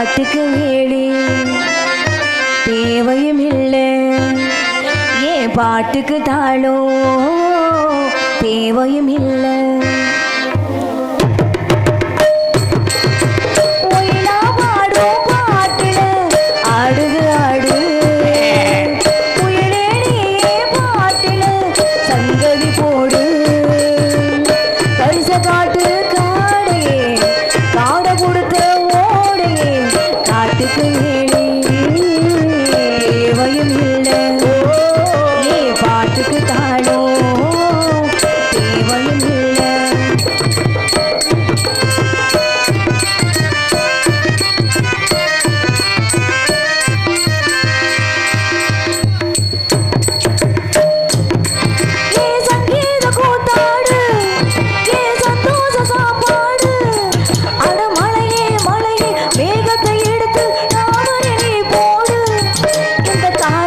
ಮಾತುಕ್ಕೆ ಹೇಳಿ தேவையும் இல்லை. ஏன் பாட்டுக்கு தாளோ? தேவையும் இல்லை. சங்கதி போடு. கரிச காட்டு ಹೇಳಿ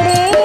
你。